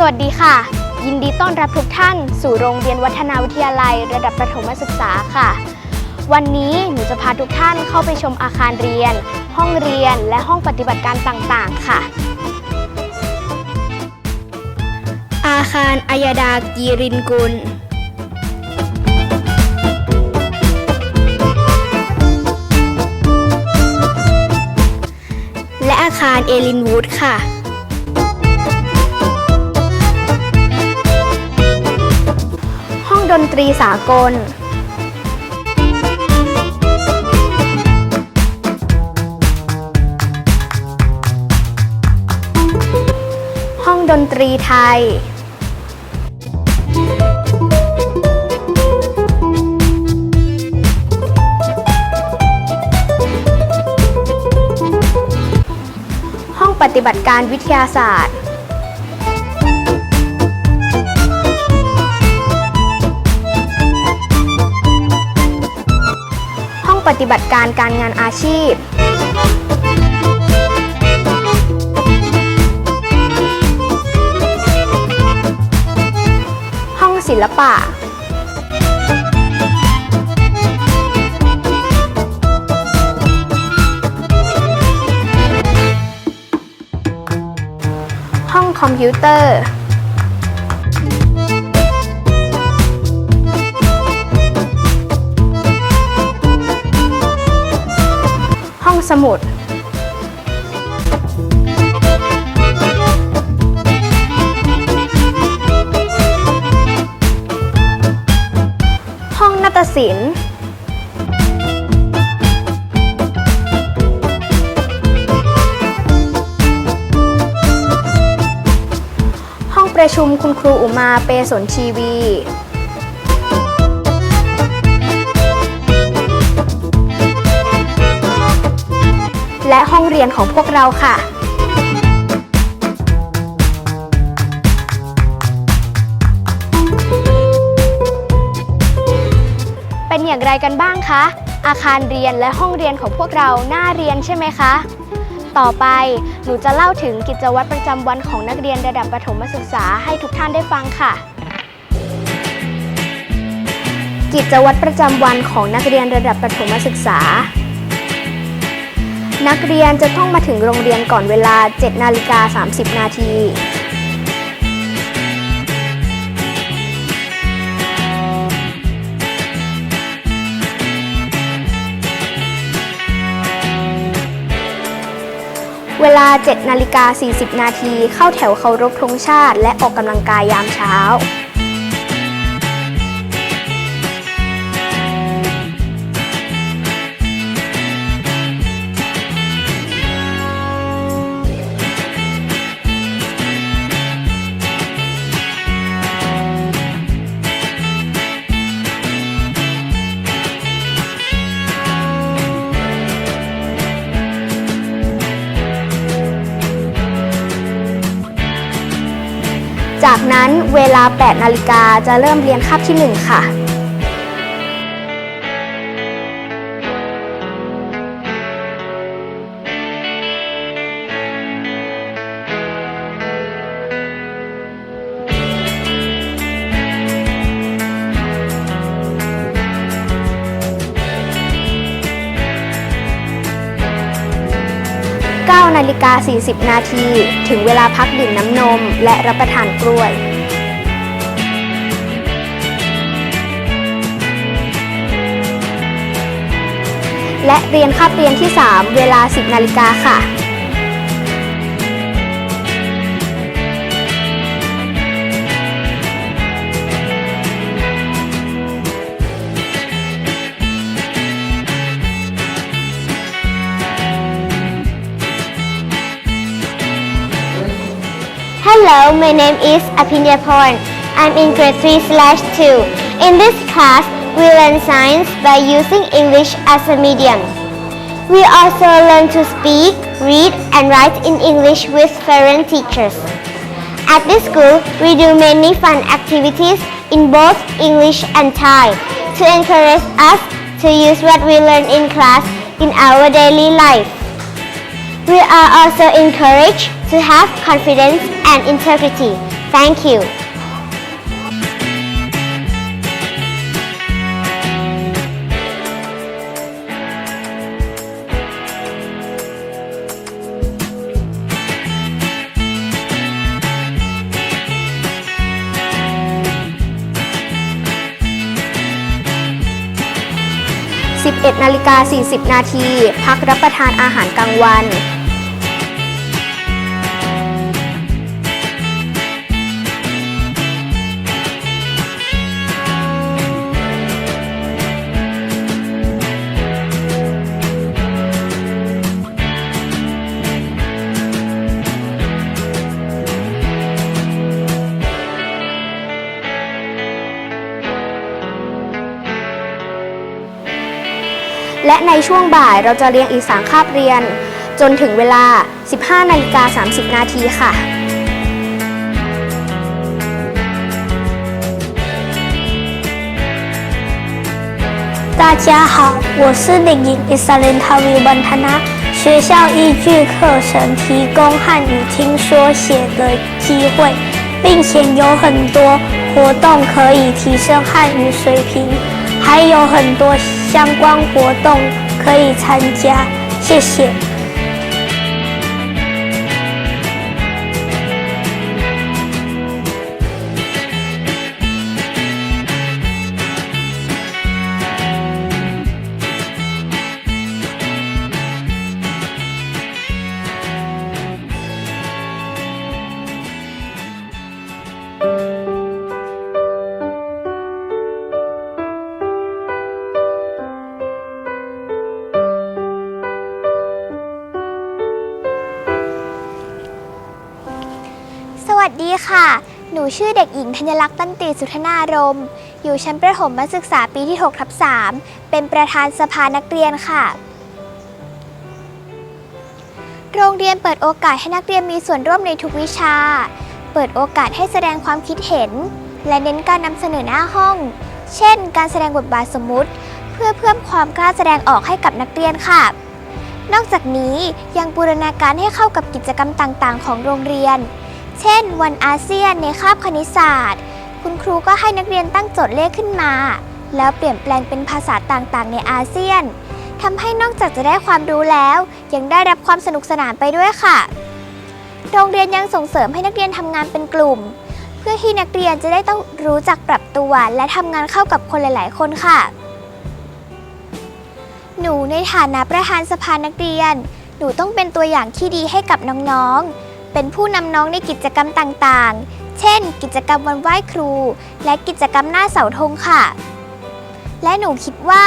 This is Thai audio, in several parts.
สวัสดีค่ะ ยินดีต้อนรับทุกท่าน สู่โรงเรียนวัฒนาวิทยาลัย ระดับประถมศึกษาค่ะ วันนี้หนูจะพาทุกท่านเข้าไปชมอาคารเรียน ห้องเรียนและห้องปฏิบัติการต่างๆ ค่ะ อาคารอายดากีรินกุล และอาคารเอลินวูดค่ะ ดนตรีสากล ห้องดนตรีไทย ห้องปฏิบัติการวิทยาศาสตร์ ปฏิบัติการการงานอาชีพ ห้องศิลปะ ห้องคอมพิวเตอร์ สมุดห้องนาฏศิลป์ห้องประชุมคุณครูอุมาเปสนชีวี และห้องเรียนของพวกเราค่ะ เป็นอย่างไรกันบ้างคะ อาคารเรียนและห้องเรียนของพวกเราน่าเรียนใช่ไหมคะ ต่อไปหนูจะเล่าถึงกิจวัตรประจำวันของนักเรียนระดับประถมศึกษาให้ทุกท่านได้ฟังค่ะกิจวัตรประจำวันของนักเรียนระดับประถมศึกษา นักเรียนจะต้องมาถึงโรงเรียนก่อนเวลา 7 นาฬิกา 30 นาที เวลา 7 นาฬิกา 40 นาที เข้าแถวเคารพธงชาติ และออกกำลังกายยามเช้า จากนั้นเวลา 8 นาฬิกาจะเริ่มเรียนคาบที่ 1 ค่ะ 9นาฬิกา40 นาที ถึงเวลาพักดื่มน้ำนม และรับประทานกล้วย และเรียนคาบเรียนที่ 3 เวลา 10 นาฬิกาค่ะ Hello, my name is Apinyaporn. I'm in grade 3 slash 2. In this class, we learn science by using English as a medium. We also learn to speak, read, and write in English with foreign teachers. At this school, we do many fun activities in both English and Thai to encourage us to use what we learn in class in our daily life. We are also encouraged to have confidence and integrity Thank you. 11นาฬิกา40 นาที พักรับประทานอาหารกลางวัน ช่วงบ่ายเราจะเรียงอีก 3 คาบเรียน จนถึงเวลา 15นาฬิกา30 นาทีค่ะ 大家好，我是领营伊萨林塔维文塔纳。学校依据课程提供汉语听说写的机会，并且有很多活动可以提升汉语水平，还有很多相关活动 可以参加。谢谢。 สวัสดีค่ะ หนูชื่อเด็กหญิงธัญลักษณ์ตันติสุธนารม์อยู่ชั้นประถมศึกษาปีที่ 6 ทับ 3 เป็นประธานสภานักเรียนค่ะ โรงเรียนเปิดโอกาสให้นักเรียนมีส่วนร่วมในทุกวิชา เปิดโอกาสให้แสดงความคิดเห็น และเน้นการนำเสนอหน้าห้อง เช่น การแสดงบทบาทสมมุติ เพื่อเพิ่มความกล้าแสดงออกให้กับนักเรียนค่ะ นอกจากนี้ยังบูรณาการให้เข้ากับกิจกรรมต่างๆ ของโรงเรียน เช่น วันอาเซียนในคาบคณิตศาสตร์ คุณครูก็ให้นักเรียนตั้งโจทย์เลขขึ้นมา แล้วเปลี่ยนแปลงเป็นภาษาต่างๆ ในอาเซียนทำให้นอกจากจะได้ความรู้แล้ว ยังได้รับความสนุกสนานไปด้วยค่ะ โรงเรียนยังส่งเสริมให้นักเรียนทำงานเป็นกลุ่ม เพื่อที่นักเรียนจะได้ต้องรู้จักปรับตัว และทำงานเข้ากับคนหลาย ๆ คนค่ะ หนูในฐานะประธานสภานักเรียน หนูต้องเป็นตัวอย่างที่ดีให้กับน้อง ๆ เป็นผู้นำน้องในกิจกรรมต่างๆ เช่น กิจกรรมวันไหว้ครู และกิจกรรมหน้าเสาธงค่ะ และหนูคิดว่า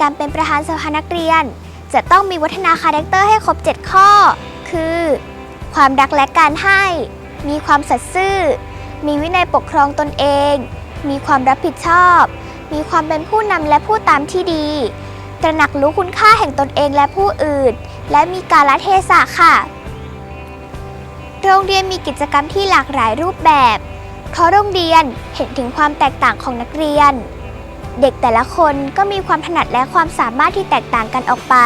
การเป็นประธานสภานักเรียน จะต้องมีวัฒนาคาแรคเตอร์ให้ครบ 7 ข้อ คือ ความรักและการให้ มีความสัตย์ซื่อ มีวินัยปกครองตนเอง มีความรับผิดชอบ มีความเป็นผู้นำและผู้ตามที่ดี ตระหนักรู้คุณค่าแห่งตนเองและผู้อื่น และมีกาลเทศะค่ะ โรงเรียนมีกิจกรรมที่หลากหลายรูปแบบ เพราะโรงเรียนเห็นถึงความแตกต่างของนักเรียน เด็กแต่ละคนก็มีความถนัดและความสามารถที่แตกต่างกันออกไป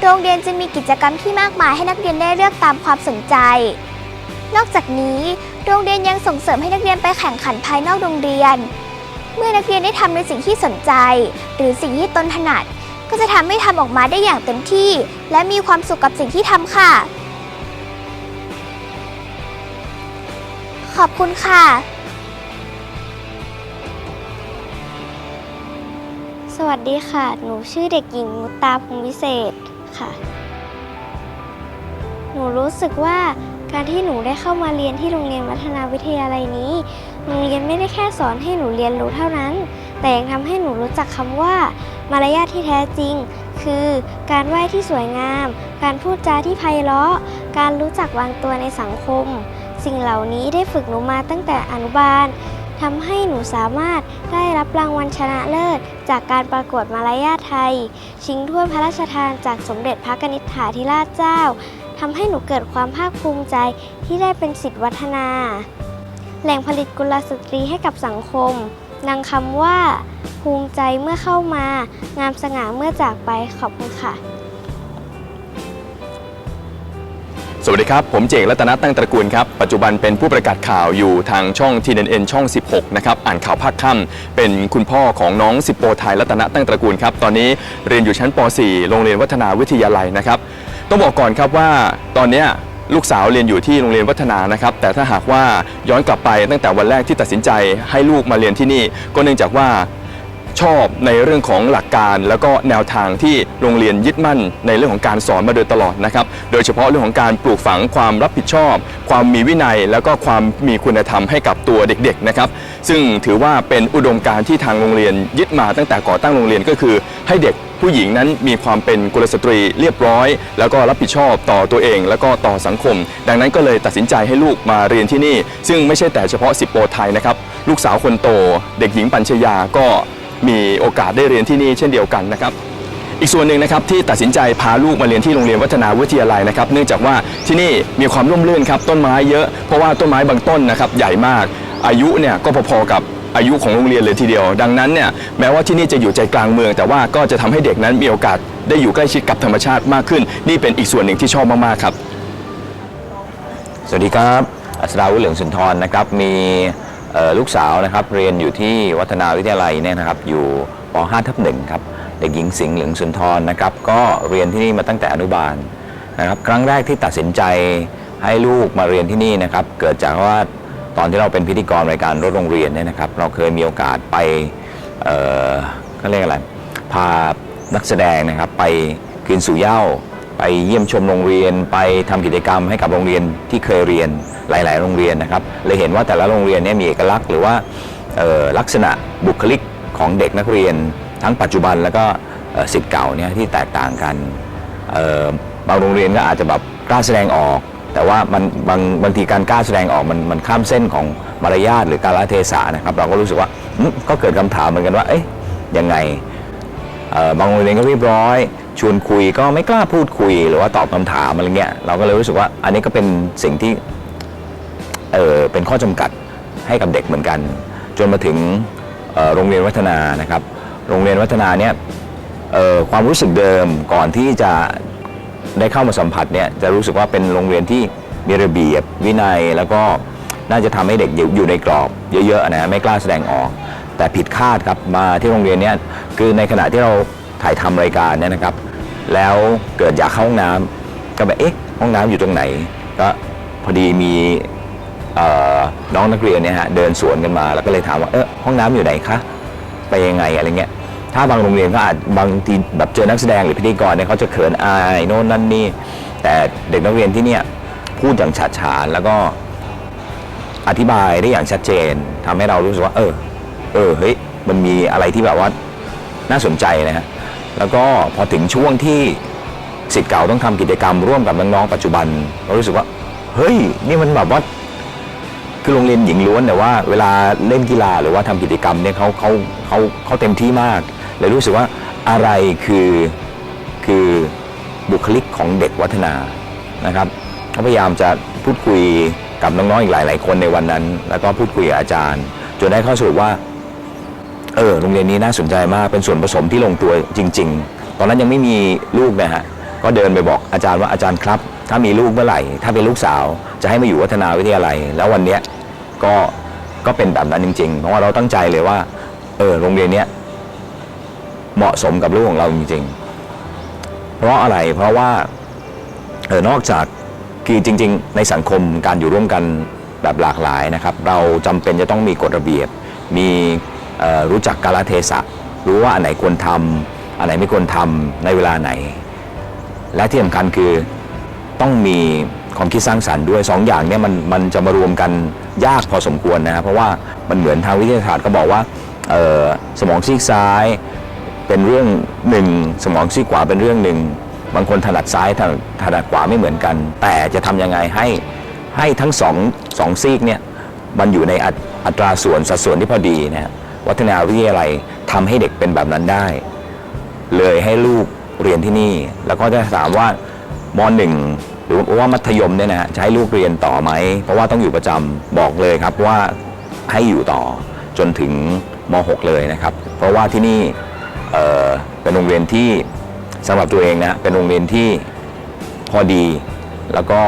โรงเรียนจึงมีกิจกรรมที่มากมายให้นักเรียนได้เลือกตามความสนใจ นอกจากนี้ โรงเรียนยังส่งเสริมให้นักเรียนไปแข่งขันภายนอกโรงเรียน เมื่อนักเรียนได้ทำในสิ่งที่สนใจ หรือสิ่งที่ตนถนัด ก็จะทำให้ทำออกมาได้อย่างเต็มที่ และมีความสุขกับสิ่งที่ทำค่ะ ขอบคุณค่ะ สวัสดีค่ะ หนูชื่อเด็กหญิงมุตตาภูมิวิเศษค่ะ หนูรู้สึกว่าการที่หนูได้เข้ามาเรียนที่โรงเรียนวัฒนาวิทยาลัยนี้ โรงเรียนไม่ได้แค่สอนให้หนูเรียนรู้เท่านั้น แต่ยังทำให้หนูรู้จักคำว่า มารยาทที่แท้จริง คือการไหว้ที่สวยงาม การพูดจาที่ไพเราะ การรู้จักวางตัวในสังคม สิ่งเหล่านี้ได้ฝึกหนูมาตั้งแต่อนุบาลทำให้หนูสามารถได้รับรางวัลชนะเลิศ จากการประกวดมารยาทไทย ชิงถ้วยพระราชทานจากสมเด็จพระกนิษฐาธิราชเจ้าทำให้หนูเกิดความภาคภูมิใจที่ได้เป็นสิทธิวัฒนา แหล่งผลิตกุลสตรีให้กับสังคมนางคำว่า ภูมิใจเมื่อเข้ามางามสง่าเมื่อจากไปขอบคุณค่ะ สวัสดีครับ ผมเจกรัตนตั้งตระกูลครับ ปัจจุบันเป็นผู้ประกาศข่าวอยู่ทางช่อง TNN ช่อง 16 นะครับ อ่านข่าวภาคค่ำเป็นคุณพ่อของน้องสิบโปไทยรัตนตั้งตระกูลครับ ตอนนี้เรียนอยู่ชั้นป .4 โรงเรียนวัฒนาวิทยาลัยนะครับ ต้องบอกก่อนครับว่าตอนนี้ลูกสาวเรียนอยู่ที่โรงเรียนวัฒนานะครับ แต่ถ้าหากว่าย้อนกลับไปตั้งแต่วันแรกที่ตัดสินใจให้ลูกมาเรียนที่นี่ ก็เนื่องจากว่า ชอบในเรื่องของหลักการ แล้วก็แนวทางที่โรงเรียนยึดมั่นในเรื่องของการสอนมาโดยตลอดนะครับ โดยเฉพาะเรื่องของการปลูกฝังความรับผิดชอบ ความมีวินัย แล้วก็ความมีคุณธรรมให้กับตัวเด็กๆนะครับซึ่งถือว่าเป็นอุดมการณ์ที่ทางโรงเรียนยึดมาตั้งแต่ก่อตั้งโรงเรียนก็คือ ให้เด็กผู้หญิงนั้นมีความเป็นกุลสตรีเรียบร้อย แล้วก็รับผิดชอบต่อตัวเอง แล้วก็ต่อสังคม ดังนั้นก็เลยตัดสินใจให้ลูกมาเรียนที่นี่ ซึ่งไม่ใช่แต่เฉพาะสิบโปรไทยนะครับ ลูกสาวคนโต เด็กหญิงปัญชยาก็ มีโอกาสได้เรียนที่นี่เช่นเดียวกันนะครับ อีกส่วนหนึ่งนะครับที่ตัดสินใจพาลูกมาเรียนที่โรงเรียนวัฒนาวิทยาลัยนะครับ เนื่องจากว่าที่นี่มีความร่มรื่นครับต้นไม้เยอะเพราะว่าต้นไม้บางต้นนะครับใหญ่มาก อายุเนี่ยก็พอๆกับอายุของโรงเรียนเลยทีเดียว ดังนั้นเนี่ยแม้ว่าที่นี่จะอยู่ใจกลางเมือง แต่ว่าก็จะทำให้เด็กนั้นมีโอกาสได้อยู่ใกล้ชิดกับธรรมชาติมากขึ้น นี่เป็นอีกส่วนหนึ่งที่ชอบมากๆครับ สวัสดีครับ อัศดาวุฒิเหลืองสุนทรนะครับมี ลูกสาวนะครับเรียนอยู่ที่วัฒนาวิทยาลัยเนี่ยนะครับอยู่ป .5 ทับหนึ่งครับเด็กหญิงสิงห์เหลืองสุนทรนะครับก็เรียนที่นี่มาตั้งแต่อนุบาลนะครับครั้งแรกที่ตัดสินใจให้ลูกมาเรียนที่นี่นะครับเกิดจากว่าตอนที่เราเป็นพิธีกรรายการรถโรงเรียนเนี่ยนะครับเราเคยมีโอกาสไปเอ่อเขาเรียกอะไรพานักแสดงนะครับไปคืนสู่เย้า ไปเยี่ยมชมโรงเรียน ไปทำกิจกรรมให้กับโรงเรียนที่เคยเรียนหลาย ๆ โรงเรียนนะครับเลยเห็นว่าแต่ละโรงเรียนเนี่ยมีเอกลักษณ์หรือว่าลักษณะบุคลิกของเด็กนักเรียน ทั้งปัจจุบันแล้วก็สิทธิ์เก่าเนี่ยที่แตกต่างกันบางโรงเรียนก็อาจจะแบบกล้าแสดงออก แต่ว่ามันบางบางทีการกล้าแสดงออกมันมันข้ามเส้นของมารยาทหรือการละเทศะนะครับ เราก็รู้สึกว่าก็เกิดคำถามเหมือนกันว่าเอ๊ะยังไงบางโรงเรียนก็เรียบร้อย ชวนคุยก็ไม่กล้าพูดคุยหรือว่าตอบคำถามอะไรเงี้ยเราก็เลยรู้สึกว่าอันนี้ก็เป็นสิ่งที่เออเป็นข้อจำกัดให้กับเด็กเหมือนกัน จนมาถึงโรงเรียนวัฒนานะครับ โรงเรียนวัฒนาเนี่ยความรู้สึกเดิมก่อนที่จะได้เข้ามาสัมผัสเนี่ยจะรู้สึกว่าเป็นโรงเรียนที่มีระเบียบวินัยแล้วก็น่าจะทำให้เด็กอยู่ในกรอบเยอะๆนะไม่กล้าแสดงออก แต่ผิดคาดครับมาที่โรงเรียนเนี้ยคือในขณะที่เราถ่ายทำรายการเนี่ยนะครับ แล้วเกิดอยากเข้าห้องน้ำก็แบบเอ๊ะห้องน้ำอยู่ตรงไหน ก็พอดีมีน้องนักเรียนเนี่ยฮะเดินสวนกันมา แล้วก็เลยถามว่าเออห้องน้ำอยู่ไหนคะไปยังไงอะไรเงี้ยถ้าบางโรงเรียนก็อาจบางทีแบบเจอนักแสดงหรือพิธีกรเนี่ยเขาจะเขินอายโน่นนั่นนี่แต่เด็กนักเรียนที่เนี่ยพูดอย่างฉาดฉานแล้วก็อธิบายได้อย่างชัดเจนทำให้เรารู้สึกว่า เออ เออเฮ้ยมันมีอะไรที่แบบว่าน่าสนใจนะฮะ แล้วก็พอถึงช่วงที่สิทธิ์เก่าต้องทำกิจกรรมร่วมกับน้องๆปัจจุบันเรารู้สึกว่า เฮ้ย นี่มันแบบว่าคือโรงเรียนหญิงล้วนแต่ว่าเวลาเล่นกีฬาหรือว่าทำกิจกรรมเนี่ยเขาเขาเขาเขาเต็มที่มากเลยรู้สึกว่าอะไรคือคือบุคลิกของเด็กวัฒนานะครับเขาพยายามจะพูดคุยกับน้องๆอีกหลาย ๆ คนในวันนั้น แล้วก็พูดคุยกับอาจารย์ จนได้ข้อสรุปว่า เออโรงเรียนนี้น่าสนใจมากเป็นส่วนผสมที่ลงตัวจริง ๆ ตอนนั้นยังไม่มีลูกนะฮะก็เดินไปบอกอาจารย์ว่าอาจารย์ครับ ถ้ามีลูกเมื่อไหร่ ถ้าเป็นลูกสาวจะให้มาอยู่วัฒนาวิทยาลัย แล้ววันเนี้ยก็ก็เป็นแบบนั้นจริง ๆ เพราะว่าเราตั้งใจเลยว่า เออโรงเรียนเนี้ยเหมาะสมกับลูกของเราจริงๆ เพราะอะไรเพราะว่าเออนอกจากคือจริง ๆ ในสังคมการอยู่ร่วมกันแบบหลากหลายนะครับ เราจำเป็นจะต้องมีกฎระเบียบมี รู้จักกาลเทศะ รู้ว่าอันไหนควรทำอันไหนไม่ควรทำในเวลาไหน และที่สำคัญคือต้องมีความคิดสร้างสรรค์ด้วยสองอย่างเนี้มันมันจะมารวมกันยากพอสมควรนะครับเพราะว่ามันเหมือนทางวิทยาศาสตร์ก็บอกว่าสมองซีกซ้ายเป็นเรื่องหนึ่งสมองซีกขวาเป็นเรื่องหนึ่งบางคนถนัดซ้ายถนัดถนัดขวาไม่เหมือนกัน แต่จะทำยังไงให้ให้ทั้งสองสองซีกเนี่ยมันอยู่ในอัตอัตราส่วนสัดส่วนที่พอดีนะฮะ วัฒนาวิทยาลัยทำให้เด็กเป็นแบบนั้นได้ เลยให้ลูกเรียนที่นี่ แล้วก็จะถามว่ามหนึ่งหรือว่ามัธยมเนี่ยนะจะให้ลูกเรียนต่อไหม เพราะว่าต้องอยู่ประจำบอกเลยครับว่าให้อยู่ต่อจนถึงม .6 เลยนะครับ เพราะว่าที่นี่เเป็นโรงเรียนที่สำหรับตัวเองนะเป็นโรงเรียนที่พอดีแล้วก็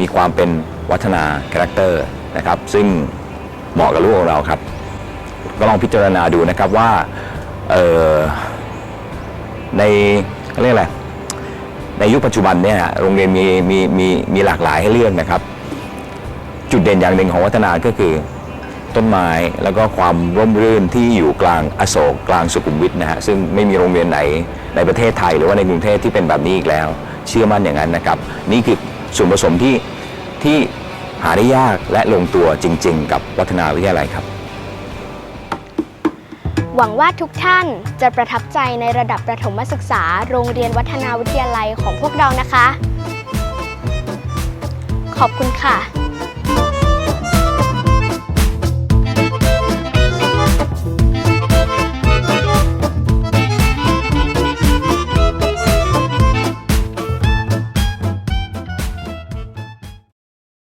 มีความเป็นวัฒนาคาแรคเตอร์นะครับ ซึ่งเหมาะกับลูกของเราครับ ก็ลองพิจารณาดูนะครับว่าในเขาเรียกอะไรในยุคปัจจุบันเนี่ยโรงเรียนมีมีมีมีหลากหลายให้เลือกนะครับ จุดเด่นอย่างหนึ่งของวัฒนาก็คือต้นไม้แล้วก็ความร่มรื่นที่อยู่กลางอโศกกลางสุขุมวิทนะฮะซึ่งไม่มีโรงเรียนไหนในประเทศไทย หรือว่าในกรุงเทพที่เป็นแบบนี้อีกแล้ว เชื่อมั่นอย่างนั้นนะครับ นี่คือส่วนผสมที่ที่หาได้ยากและลงตัวจริง ๆ กับวัฒนาวิทยาลัยครับ หวังว่าทุกท่านจะประทับใจในระดับประถมศึกษา โรงเรียนวัฒนาวิทยาลัยของพวกเรานะคะ ขอบคุณค่ะ